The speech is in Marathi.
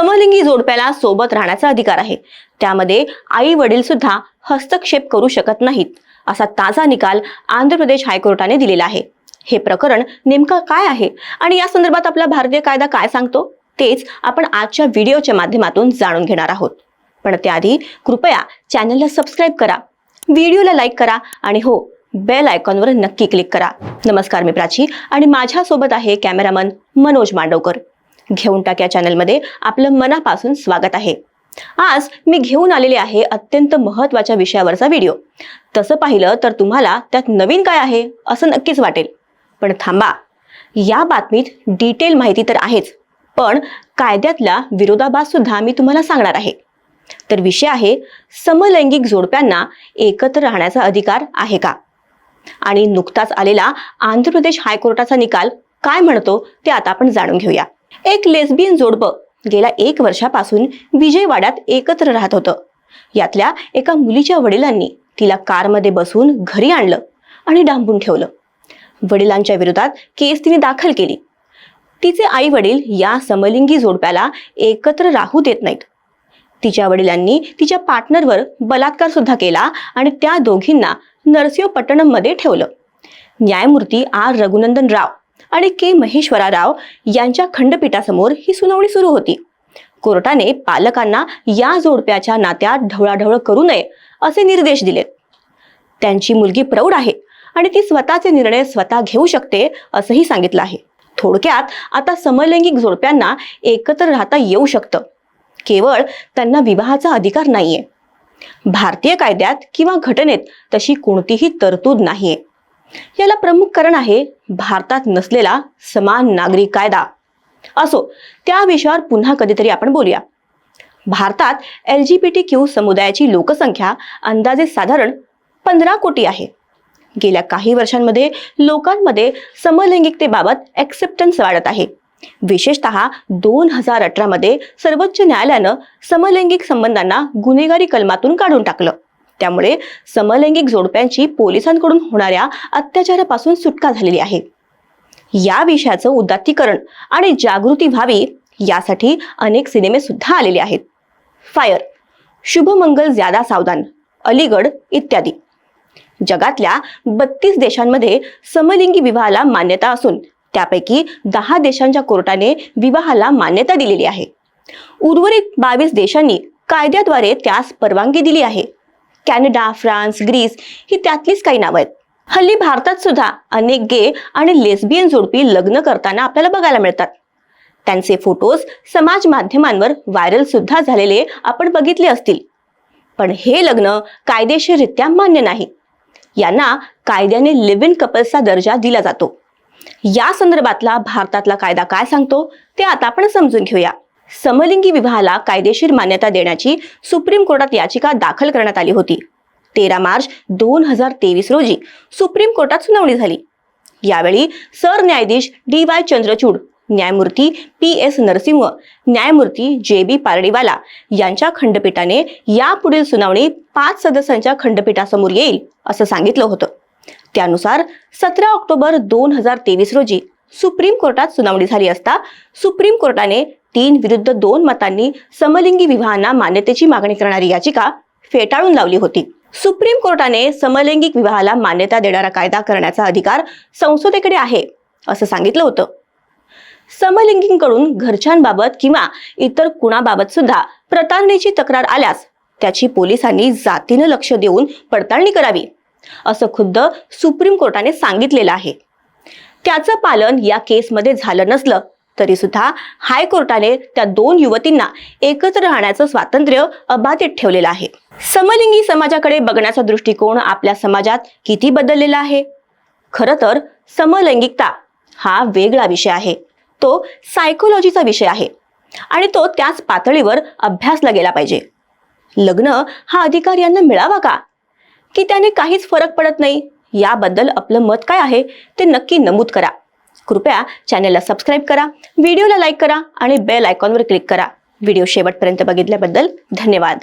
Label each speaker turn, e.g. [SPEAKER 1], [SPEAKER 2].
[SPEAKER 1] समलिंगी जोडप्याला सोबत राहण्याचा अधिकार आहे. त्यामध्ये आई वडील सुद्धा हस्तक्षेप करू शकत नाहीत असा ताजा निकाल आंध्र प्रदेश हायकोर्टाने दिलेला आहे. हे प्रकरण नेमकं काय आहे आणि या संदर्भात आपला भारतीय कायदा काय सांगतो तेच आपण आजच्या व्हिडिओच्या माध्यमातून जाणून घेणार आहोत. पण त्याआधी कृपया चॅनलला सबस्क्राईब करा व्हिडिओला लाईक करा आणि हो बेल आयकॉनवर नक्की क्लिक करा. नमस्कार मी प्राची आणि माझ्यासोबत आहे कॅमेरामन मनोज मांडवकर. घेऊन टाक या चॅनलमध्ये. आपलं मनापासून स्वागत आहे. आज मी घेऊन आलेले आहे अत्यंत महत्त्वाच्या विषयावरचा व्हिडिओ. तसं पाहिलं तर तुम्हाला त्यात नवीन काय आहे असं नक्कीच वाटेल. पण थांबा. या बातमीत डिटेल माहिती तर आहेच पण कायद्यातला विरोधाभास सुद्धा मी तुम्हाला सांगणार आहे. तर विषय आहे समलैंगिक जोडप्यांना एकत्र राहण्याचा अधिकार आहे का? आणि नुकताच आलेला आंध्र प्रदेश हायकोर्टाचा निकाल काय म्हणतो ते आता आपण जाणून घेऊया. एक लेस्बियन जोडपं गेल्या एक वर्षापासून विजयवाड्यात एकत्र राहत होतं. यातल्या एका मुलीच्या वडिलांनी तिला कारमध्ये बसून घरी आणलं आणि डांबून ठेवलं. वडिलांच्या विरोधात केस तिने दाखल केली. तिचे आई वडील या समलिंगी जोडप्याला एकत्र राहू देत नाहीत. तिच्या वडिलांनी तिच्या पार्टनरवर बलात्कार सुद्धा केला आणि त्या दोघींना नरसिंहपट्टणममध्ये ठेवलं. न्यायमूर्ती आर रघुनंदन राव आणि के महेश्वरा राव यांच्या खंडपीठासमोर ही सुनावणी सुरू होती. कोर्टाने पालकांना या जोडप्याच्या नात्यात ढवळाढवळ करू नये असे निर्देश दिले. त्यांची मुलगी प्रौढ आहे आणि ती स्वतःचे निर्णय स्वतः घेऊ शकते असंही सांगितलं आहे. थोडक्यात आता समलैंगिक जोडप्यांना एकत्र राहता येऊ शकतं. केवळ त्यांना विवाहाचा अधिकार नाहीये. भारतीय कायद्यात किंवा घटनेत तशी कोणतीही तरतूद नाहीये. याला प्रमुख कारण आहे भारतात नसलेला समान नागरी कायदा. असो त्या विषयावर पुन्हा कधीतरी आपण बोलूया. भारतात L G P T Q समुदायाची लोकसंख्या अंदाजे साधारण पंधरा कोटी आहे. गेल्या काही वर्षांमध्ये लोकांमध्ये समलैंगिकतेबाबत ऍक्सेप्टन्स वाढत आहे. विशेषतः दोन हजार अठरामध्ये सर्वोच्च न्यायालयानं समलैंगिक संबंधांना गुन्हेगारी कलमातून काढून टाकलं. त्यामुळे समलैंगिक जोडप्यांची पोलिसांकडून होणाऱ्या अत्याचारापासून सुटका झालेली आहे. या विषयाचं उदात्तीकरण आणि जागृती व्हावी यासाठी अनेक सिनेमे सुद्धा आलेले आहेत. फायर शुभमंगल ज्यादा सावधान अलीगड इत्यादी. जगातल्या बत्तीस देशांमध्ये समलिंगी विवाहाला मान्यता असून त्यापैकी दहा देशांच्या कोर्टाने विवाहाला मान्यता दिलेली आहे. उर्वरित बावीस देशांनी कायद्याद्वारे त्यास परवानगी दिली आहे. कॅनडा फ्रान्स ग्रीस ही त्यातलीच काही नावं आहेत. हल्ली भारतात सुद्धा अनेक गे आणि लेस्बियन जोडपी लग्न करताना आपल्याला बघायला मिळतात. त्यांचे फोटोज समाज माध्यमांवर व्हायरल सुद्धा झालेले आपण बघितले असतील. पण हे लग्न कायदेशीररित्या मान्य नाही. यांना कायद्याने लिव्ह इन कपल्सचा दर्जा दिला जातो. या संदर्भातला भारतातला कायदा काय सांगतो ते आता आपण समजून घेऊया. समलिंगी विवाहाला कायदेशीर मान्यता देण्याची सुप्रीम कोर्टात याचिका दाखल करण्यात आली होती. तेरा मार्च दोन हजार तेवीस रोजी सुप्रीम कोर्टात सुनावणी झाली. यावेळी सरन्यायाधीश डी वाय चंद्रचूड न्यायमूर्ती पी एस नरसिंह न्यायमूर्ती जे बी पारडीवाला यांच्या खंडपीठाने यापुढील सुनावणी पाच सदस्यांच्या खंडपीठासमोर येईल असं सांगितलं होतं. त्यानुसार सतरा ऑक्टोबर दोन हजार तेवीस रोजी सुप्रीम कोर्टात सुनावणी झाली असता सुप्रीम कोर्टाने तीन विरुद्ध दोन मतांनी समलिंगी विवाहांना मान्यतेची मागणी करणारी याचिका फेटाळून लावली होती. सुप्रीम कोर्टाने समलैंगिक विवाहाला मान्यता देणारा कायदा करण्याचा अधिकार संसदेकडे आहे असं सांगितलं होतं. समलिंगींकडून घरच्यांबाबत किंवा इतर कुणाबाबत सुद्धा प्रतारणेची तक्रार आल्यास त्याची पोलिसांनी जातीनं लक्ष देऊन पडताळणी करावी असं खुद्द सुप्रीम कोर्टाने सांगितलेलं आहे. त्याचं पालन या केसमध्ये झालं नसलं तरी सुद्धा हायकोर्टाने त्या दोन युवतींना एकत्र राहण्याचं स्वातंत्र्य अबाधित ठेवलेलं आहे. समलिंगी समाजाकडे बघण्याचा दृष्टिकोन आपल्या समाजात किती बदललेला आहे? खरं तर समलैंगिकता हा वेगळा विषय आहे. तो सायकोलॉजीचा विषय आहे आणि तो त्याच पातळीवर अभ्यासला गेला पाहिजे. लग्न हा अधिकार यांना मिळावा का? की त्याने काहीच फरक पडत नाही? याबद्दल आपलं मत काय आहे ते नक्की नमूद करा. कृपया चॅनलला सबस्क्राईब करा व्हिडिओला लाईक करा आणि बेल आयकॉनवर क्लिक करा. व्हिडिओ शेवटपर्यंत बघितल्याबद्दल धन्यवाद.